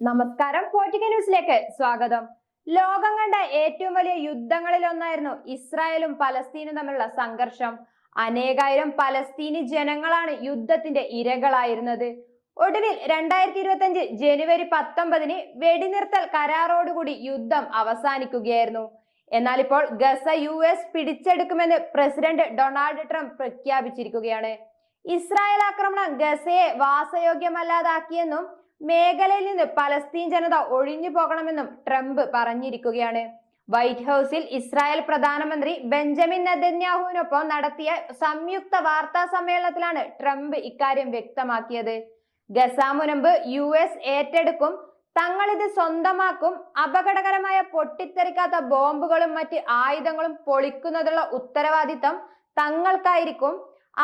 നമസ്കാരം. പോർട്ടുഗൽ ന്യൂസിലേക്ക് സ്വാഗതം. ലോകം കണ്ട ഏറ്റവും വലിയ യുദ്ധങ്ങളിൽ ഒന്നായിരുന്നു ഇസ്രായേലും പലസ്തീനും തമ്മിലുള്ള സംഘർഷം. അനേകായിരം പലസ്തീനി ജനങ്ങളാണ് യുദ്ധത്തിന്റെ ഇരകളായിരുന്നത്. ഒടുവിൽ രണ്ടായിരത്തി ഇരുപത്തി അഞ്ച് ജനുവരി പത്തൊമ്പതിന് വെടിനിർത്തൽ കരാറോടുകൂടി യുദ്ധം അവസാനിക്കുകയായിരുന്നു. എന്നാൽ ഇപ്പോൾ ഗസ യു എസ് പിടിച്ചെടുക്കുമെന്ന് പ്രസിഡന്റ് ഡൊണാൾഡ് ട്രംപ് പ്രഖ്യാപിച്ചിരിക്കുകയാണ്. ഇസ്രായേൽ ആക്രമണം ഗസയെ വാസയോഗ്യമല്ലാതാക്കിയെന്നും മേഖലയിൽ നിന്ന് പലസ്തീൻ ജനത ഒഴിഞ്ഞു പോകണമെന്നും ട്രംപ് പറഞ്ഞിരിക്കുകയാണ്. വൈറ്റ് ഹൗസിൽ ഇസ്രായേൽ പ്രധാനമന്ത്രി ബെഞ്ചമിൻ നെതന്യാഹുവിനൊപ്പം നടത്തിയ സംയുക്ത വാർത്താ സമ്മേളനത്തിലാണ് ട്രംപ് ഇക്കാര്യം വ്യക്തമാക്കിയത്. ഗസ മുനമ്പ് യു എസ് ഏറ്റെടുക്കും തങ്ങളിത് സ്വന്തമാക്കും അപകടകരമായ പൊട്ടിത്തെറിക്കാത്ത ബോംബുകളും മറ്റ് ആയുധങ്ങളും പൊളിക്കുന്നതിനുള്ള ഉത്തരവാദിത്തം തങ്ങൾക്കായിരിക്കും.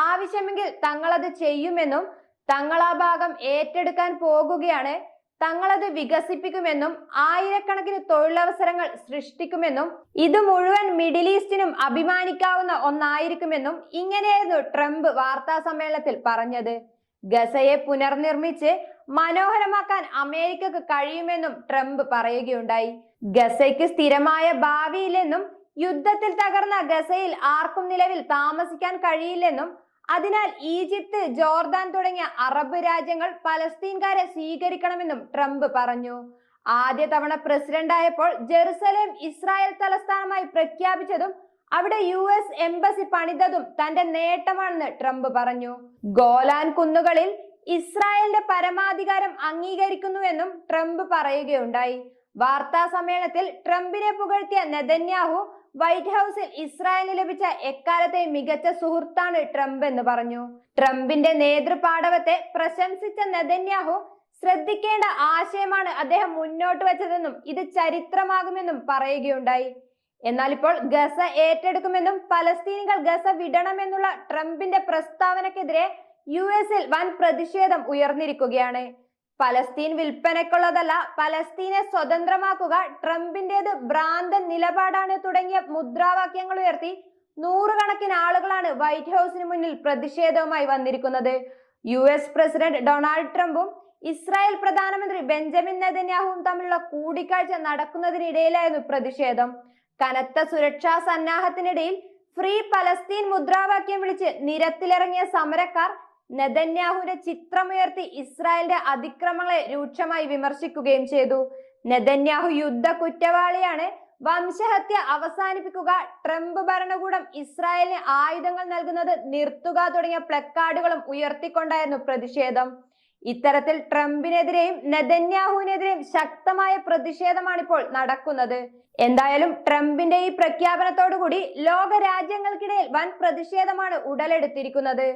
ആവശ്യമെങ്കിൽ തങ്ങളത് ചെയ്യുമെന്നും തങ്ങൾ ആ ഭാഗം ഏറ്റെടുക്കാൻ പോകുകയാണ്. തങ്ങളത് വികസിപ്പിക്കുമെന്നും ആയിരക്കണക്കിന് തൊഴിലവസരങ്ങൾ സൃഷ്ടിക്കുമെന്നും ഇത് മുഴുവൻ മിഡിൽ ഈസ്റ്റിനും അഭിമാനിക്കാവുന്ന ഒന്നായിരിക്കുമെന്നും ഇങ്ങനെയായിരുന്നു ട്രംപ് വാർത്താ സമ്മേളനത്തിൽ പറഞ്ഞത്. ഗസയെ പുനർനിർമ്മിച്ച് മനോഹരമാക്കാൻ അമേരിക്കക്ക് കഴിയുമെന്നും ട്രംപ് പറയുകയുണ്ടായി. ഗസയ്ക്ക് സ്ഥിരമായ ഭാവിയില്ലെന്നും യുദ്ധത്തിൽ തകർന്ന ഗസയിൽ ആർക്കും നിലവിൽ താമസിക്കാൻ കഴിയില്ലെന്നും അതിനാൽ ഈജിപ്ത് ജോർദാൻ തുടങ്ങിയ അറബ് രാജ്യങ്ങൾ പലസ്തീൻകാരെ സ്വീകരിക്കണമെന്നും ട്രംപ് പറഞ്ഞു. ആദ്യ തവണ പ്രസിഡന്റ് ആയപ്പോൾ ജെറുസലേം ഇസ്രായേൽ തലസ്ഥാനമായി പ്രഖ്യാപിച്ചതും അവിടെ യു എസ് എംബസി പണിതതും തന്റെ നേട്ടമാണെന്ന് ട്രംപ് പറഞ്ഞു. ഗോലാൻ കുന്നുകളിൽ ഇസ്രായേലിന്റെ പരമാധികാരം അംഗീകരിക്കുന്നുവെന്നും ട്രംപ് പറയുകയുണ്ടായി. വാർത്താ സമ്മേളനത്തിൽ ട്രംപിനെ പുകഴ്ത്തിയ നെതന്യാഹു വൈറ്റ് ഹൗസിൽ ഇസ്രായേലിന് ലഭിച്ച എക്കാലത്തെ മികച്ച സുഹൃത്താണ് ട്രംപ് എന്ന് പറഞ്ഞു. ട്രംപിന്റെ നേതൃപാടവത്തെ പ്രശംസിച്ച നെതന്യാഹു ശ്രദ്ധിക്കേണ്ട ആശയമാണ് അദ്ദേഹം മുന്നോട്ട് വെച്ചതെന്നും ഇത് ചരിത്രമാകുമെന്നും പറയുകയുണ്ടായി. എന്നാൽ ഇപ്പോൾ ഗസ ഏറ്റെടുക്കുമെന്നും പലസ്തീനികൾ ഗസ വിടണമെന്നുള്ള ട്രംപിന്റെ പ്രസ്താവനക്കെതിരെ യു എസിൽ വൻ പ്രതിഷേധം ഉയർന്നിരിക്കുകയാണ്. പലസ്തീൻ വിൽപ്പനയ്ക്കുള്ളതല്ല പലസ്തീനെ സ്വതന്ത്രമാക്കുക ട്രംപിന്റേത് ഭ്രാന്തൻ നിലപാടാണ് തുടങ്ങിയ മുദ്രാവാക്യങ്ങൾ ഉയർത്തി നൂറുകണക്കിന് ആളുകളാണ് വൈറ്റ് ഹൗസിന് മുന്നിൽ പ്രതിഷേധവുമായി വന്നിരിക്കുന്നത്. യു എസ് പ്രസിഡന്റ് ഡൊണാൾഡ് ട്രംപും ഇസ്രായേൽ പ്രധാനമന്ത്രി ബെഞ്ചമിൻ നെതന്യാഹുവും തമ്മിലുള്ള കൂടിക്കാഴ്ച നടക്കുന്നതിനിടയിലായിരുന്നു പ്രതിഷേധം. കനത്ത സുരക്ഷാ സന്നാഹത്തിനിടയിൽ ഫ്രീ പലസ്തീൻ മുദ്രാവാക്യം വിളിച്ച് നിരത്തിലിറങ്ങിയ സമരക്കാർ നെതന്യാഹുവിന്റെ ചിത്രമുയർത്തി ഇസ്രായേലിന്റെ അതിക്രമങ്ങളെ രൂക്ഷമായി വിമർശിക്കുകയും ചെയ്തു. നെതന്യാഹു യുദ്ധ കുറ്റവാളിയാണ് വംശഹത്യ അവസാനിപ്പിക്കുക ട്രംപ് ഭരണകൂടം ഇസ്രായേലിന് ആയുധങ്ങൾ നൽകുന്നത് നിർത്തുക തുടങ്ങിയ പ്ലക്കാർഡുകളും ഉയർത്തിക്കൊണ്ടായിരുന്നു പ്രതിഷേധം. ഇത്തരത്തിൽ ട്രംപിനെതിരെയും നെതന്യാഹുവിനെതിരെയും ശക്തമായ പ്രതിഷേധമാണ് ഇപ്പോൾ നടക്കുന്നത്. എന്തായാലും ട്രംപിന്റെ ഈ പ്രഖ്യാപനത്തോടുകൂടി ലോക രാജ്യങ്ങൾക്കിടയിൽ വൻ പ്രതിഷേധമാണ് ഉടലെടുത്തിരിക്കുന്നത്.